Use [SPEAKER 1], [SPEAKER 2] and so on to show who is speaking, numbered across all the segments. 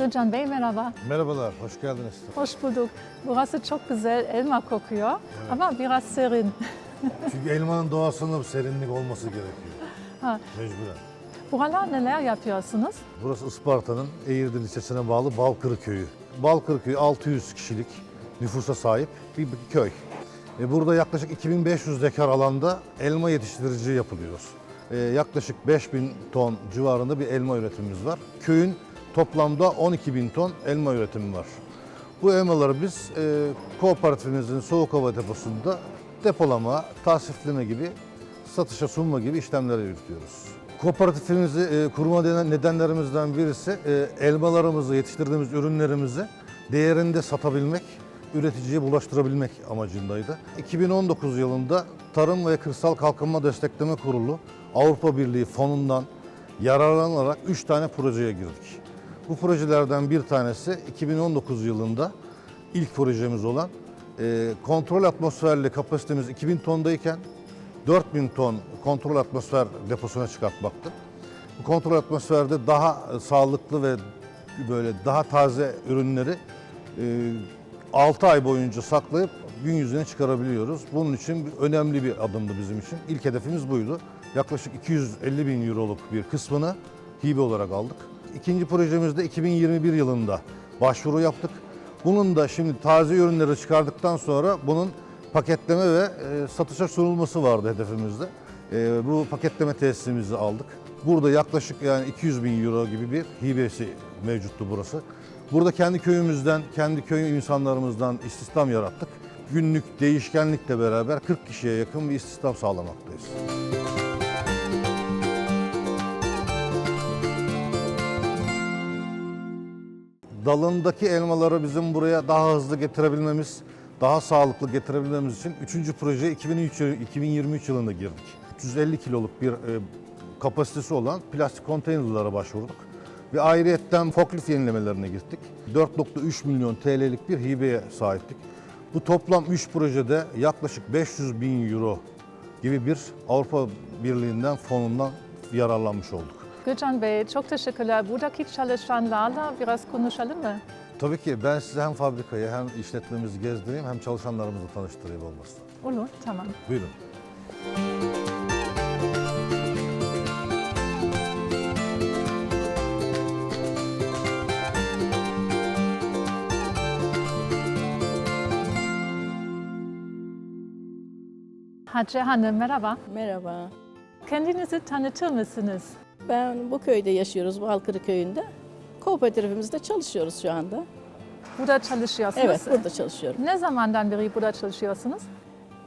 [SPEAKER 1] Gülcan Bey merhaba.
[SPEAKER 2] Merhabalar, hoş geldiniz.
[SPEAKER 1] Hoş bulduk. Burası çok güzel, elma kokuyor ama biraz serin.
[SPEAKER 2] Çünkü elmanın doğasında bir serinlik olması gerekiyor.
[SPEAKER 1] Ha.
[SPEAKER 2] Mecburen.
[SPEAKER 1] Buralar neler yapıyorsunuz? Burası
[SPEAKER 2] Isparta'nın Eğirdir ilçesine bağlı Balkırı Köyü. Balkırı Köyü 600 kişilik nüfusa sahip bir, köy. Burada yaklaşık 2500 dekar alanda elma yetiştiriciliği yapılıyor. Ee, yaklaşık 5000 ton civarında bir elma üretimimiz var. Köyün toplamda 12 bin ton elma üretimi var. Bu elmaları biz e, kooperatifimizin soğuk hava deposunda depolama, tasnifleme gibi satışa sunma gibi işlemleri yürütüyoruz. Kooperatifimizi e, kurma nedenlerimizden birisi e, elmalarımızı, yetiştirdiğimiz ürünlerimizi değerinde satabilmek, üreticiye bulaştırabilmek amacındaydı. 2019 yılında Tarım ve Kırsal Kalkınma Destekleme Kurulu Avrupa Birliği fonundan yararlanarak 3 tane projeye girdik. Bu projelerden bir tanesi 2019 yılında ilk projemiz olan e, kontrol atmosferli kapasitemiz 2000 tondayken 4000 ton kontrol atmosfer deposuna çıkartmaktı. Bu kontrol atmosferde daha e, sağlıklı ve böyle daha taze ürünleri 6 ay boyunca saklayıp gün yüzüne çıkarabiliyoruz. Bunun için önemli bir adımdı bizim için. İlk hedefimiz buydu. Yaklaşık 250 bin euroluk bir kısmını hibe olarak aldık. İkinci projemizde 2021 yılında başvuru yaptık. Bunun da şimdi taze ürünleri çıkardıktan sonra bunun paketleme ve e, satışa sunulması vardı hedefimizde. E, bu paketleme tesisimizi aldık. Burada yaklaşık yani 200 bin euro gibi bir hibesi mevcuttu burası. Burada kendi köyümüzden, kendi köy insanlarımızdan istihdam yarattık. Günlük değişkenlikle beraber 40 kişiye yakın bir istihdam sağlamaktayız. Dalındaki elmaları bizim buraya daha hızlı getirebilmemiz, daha sağlıklı getirebilmemiz için 3. proje 2003, yılı- 2023 yılında girdik. 350 kiloluk bir e, kapasitesi olan plastik konteynerlara başvurduk. Ve ayrıyetten forklift yenilemelerine gittik. 4.3 milyon TL'lik bir hibeye sahiptik. Bu toplam 3 projede yaklaşık 500 bin euro gibi bir Avrupa Birliği'nden fonundan yararlanmış olduk.
[SPEAKER 1] Gülcan Bey çok teşekkürler. Buradaki çalışanlarla biraz konuşalım mı?
[SPEAKER 2] Tabii ki ben size hem fabrikayı hem işletmemizi gezdireyim hem çalışanlarımızla tanıştırayım olmasın.
[SPEAKER 1] Olur, tamam.
[SPEAKER 2] Buyurun.
[SPEAKER 1] Hatice Hanım merhaba.
[SPEAKER 3] Merhaba.
[SPEAKER 1] Kendinizi tanıtır mısınız?
[SPEAKER 3] Ben bu köyde yaşıyoruz, Balkırı köyünde. Kooperatifimizde çalışıyoruz şu anda.
[SPEAKER 1] Burada çalışıyorsunuz.
[SPEAKER 3] Evet, burada çalışıyorum.
[SPEAKER 1] Ne zamandan beri burada çalışıyorsunuz?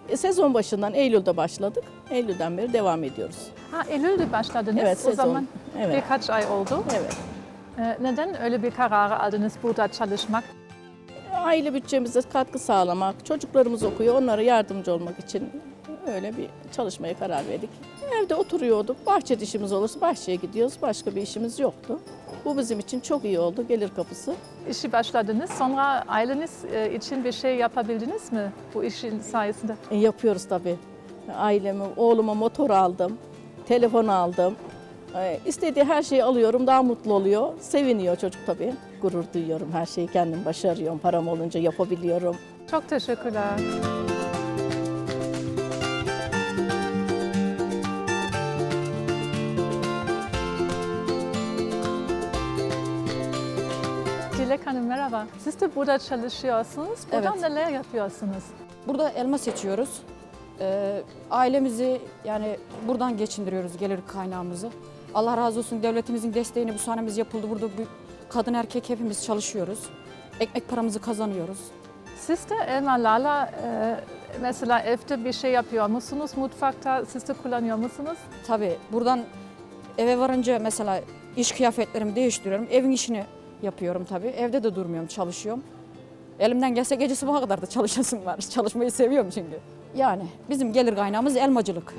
[SPEAKER 3] E, sezon başından Eylül'de başladık. Eylül'den beri devam ediyoruz.
[SPEAKER 1] Ha, Eylül'de başladınız.
[SPEAKER 3] Evet,
[SPEAKER 1] o
[SPEAKER 3] sezon.
[SPEAKER 1] zaman
[SPEAKER 3] Evet.
[SPEAKER 1] birkaç ay oldu.
[SPEAKER 3] Evet.
[SPEAKER 1] Ee, neden öyle bir kararı aldınız burada çalışmak?
[SPEAKER 3] Aile bütçemize katkı sağlamak, çocuklarımız okuyor, onlara yardımcı olmak için öyle bir çalışmaya karar verdik. Evde oturuyorduk, bahçede işimiz olursa bahçeye gidiyoruz, başka bir işimiz yoktu. Bu bizim için çok iyi oldu, gelir kapısı.
[SPEAKER 1] İşi başladınız. Sonra aileniz e, için bir şey yapabildiniz mi bu işin sayesinde?
[SPEAKER 3] E, yapıyoruz tabii. Aileme, oğluma motor aldım, telefon aldım. E, istediği her şeyi alıyorum, daha mutlu oluyor. Seviniyor çocuk tabii. Gurur duyuyorum, her şeyi kendim başarıyorum. Param olunca yapabiliyorum.
[SPEAKER 1] Çok teşekkürler. Dilek Hanım merhaba. Siz de burada çalışıyorsunuz. Burada
[SPEAKER 4] Evet.
[SPEAKER 1] neler yapıyorsunuz?
[SPEAKER 4] Burada elma seçiyoruz. Ee, ailemizi yani buradan geçindiriyoruz gelir kaynağımızı. Allah razı olsun devletimizin desteğini bu sahnemiz yapıldı. Burada bir kadın erkek hepimiz çalışıyoruz. Ekmek paramızı kazanıyoruz.
[SPEAKER 1] Siz de elmalarla e, mesela evde bir şey yapıyor musunuz? Mutfakta siz de kullanıyor musunuz?
[SPEAKER 4] Tabii buradan eve varınca mesela iş kıyafetlerimi değiştiriyorum. Evin işini yapıyorum tabii. Evde de durmuyorum, çalışıyorum. Elimden gelse gece sabaha kadar da çalışasım var. Çalışmayı seviyorum çünkü. Yani bizim gelir kaynağımız elmacılık.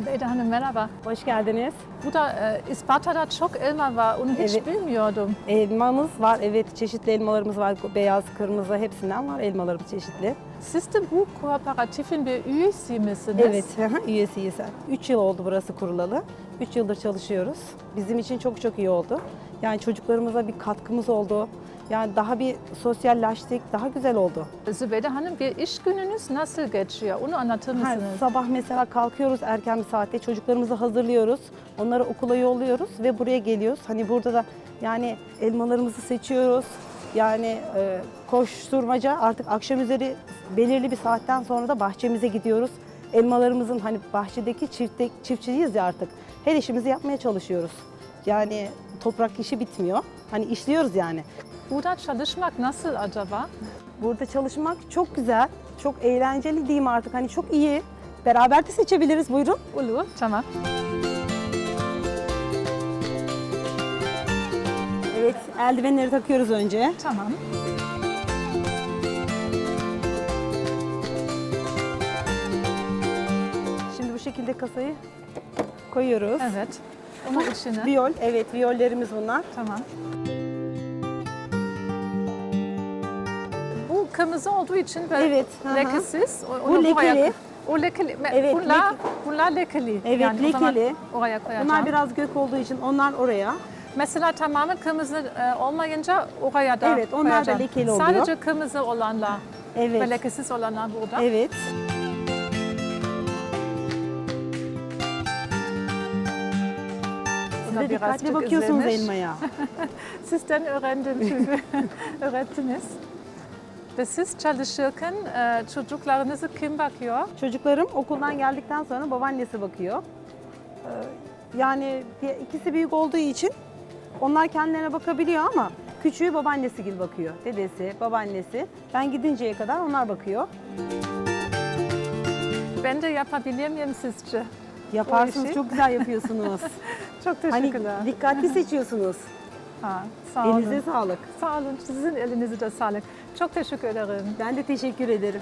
[SPEAKER 1] Dilek Zübeyde Hanım merhaba.
[SPEAKER 5] Hoş geldiniz.
[SPEAKER 1] Burada e, Isparta'da çok elma var. Onu hiç
[SPEAKER 5] Evet.
[SPEAKER 1] bilmiyordum.
[SPEAKER 5] Elmamız var. Evet çeşitli elmalarımız var. Beyaz, kırmızı hepsinden var elmalarımız çeşitli.
[SPEAKER 1] Siz de bu kooperatifin bir üyesi misiniz?
[SPEAKER 5] Evet üyesiyiz. 3 yıl oldu burası kurulalı. 3 yıldır çalışıyoruz. Bizim için çok çok iyi oldu. Yani çocuklarımıza bir katkımız oldu. Yani daha bir sosyalleştik, daha güzel oldu.
[SPEAKER 1] Zübeyde Hanım bir iş gününüz nasıl geçiyor? Onu anlatır mısınız?
[SPEAKER 5] sabah mesela kalkıyoruz erken bir saatte çocuklarımızı hazırlıyoruz. Onları okula yolluyoruz ve buraya geliyoruz. Hani burada da yani elmalarımızı seçiyoruz. Yani e, koşturmaca artık akşam üzeri belirli bir saatten sonra da bahçemize gidiyoruz. Elmalarımızın hani bahçedeki çifte, çiftçiyiz ya artık. Her işimizi yapmaya çalışıyoruz. Yani toprak işi bitmiyor. Hani işliyoruz yani.
[SPEAKER 1] Burada çalışmak nasıl acaba?
[SPEAKER 5] Burada çalışmak çok güzel, çok eğlenceli diyeyim artık. Hani çok iyi. Beraber de seçebiliriz buyurun.
[SPEAKER 1] Olur, tamam.
[SPEAKER 5] Evet, eldivenleri takıyoruz önce.
[SPEAKER 1] Tamam.
[SPEAKER 5] Şimdi bu şekilde kasayı koyuyoruz.
[SPEAKER 1] Evet. Onun içine.
[SPEAKER 5] Viyol, evet viyollerimiz bunlar.
[SPEAKER 1] Tamam. Kırmızı olduğu için böyle
[SPEAKER 5] Evet, hı hı.
[SPEAKER 1] lekesiz. O-
[SPEAKER 5] Bu lekeli.
[SPEAKER 1] O lekeli. Me-
[SPEAKER 5] Evet,
[SPEAKER 1] bunlar,
[SPEAKER 5] leke-
[SPEAKER 1] bunlar lekeli.
[SPEAKER 5] Evet,
[SPEAKER 1] o zaman
[SPEAKER 5] lekeli.
[SPEAKER 1] oraya koyacağım.
[SPEAKER 5] Bunlar biraz gök olduğu için onlar oraya.
[SPEAKER 1] Mesela tamamen kırmızı e, olmayınca oraya da
[SPEAKER 5] Evet, onlar da
[SPEAKER 1] koyacağım.
[SPEAKER 5] lekeli oluyor.
[SPEAKER 1] Sadece kırmızı olanlar
[SPEAKER 5] Evet.
[SPEAKER 1] ve lekesiz olanlar burada.
[SPEAKER 5] Evet. Siz de dikkatli bakıyorsunuz elmaya.
[SPEAKER 1] Sizden öğrendim çünkü öğrettiniz. Ve siz çalışırken e, çocuklarınızı kim bakıyor?
[SPEAKER 5] Çocuklarım okuldan geldikten sonra babaannesi bakıyor. Ee, Yani ikisi büyük olduğu için onlar kendilerine bakabiliyor ama küçüğü babaannesi gibi bakıyor. Dedesi, babaannesi. Ben gidinceye kadar onlar bakıyor.
[SPEAKER 1] Ben de yapabilir miyim sizce?
[SPEAKER 5] Yaparsınız, çok güzel yapıyorsunuz.
[SPEAKER 1] Çok
[SPEAKER 5] hani
[SPEAKER 1] teşekkürler.
[SPEAKER 5] dikkatli seçiyorsunuz.
[SPEAKER 1] ha, sağ olun.
[SPEAKER 5] Elinize sağlık.
[SPEAKER 1] Sağ olun. Sizin elinize de sağlık. Çok teşekkür ederim.
[SPEAKER 5] Ben de teşekkür ederim.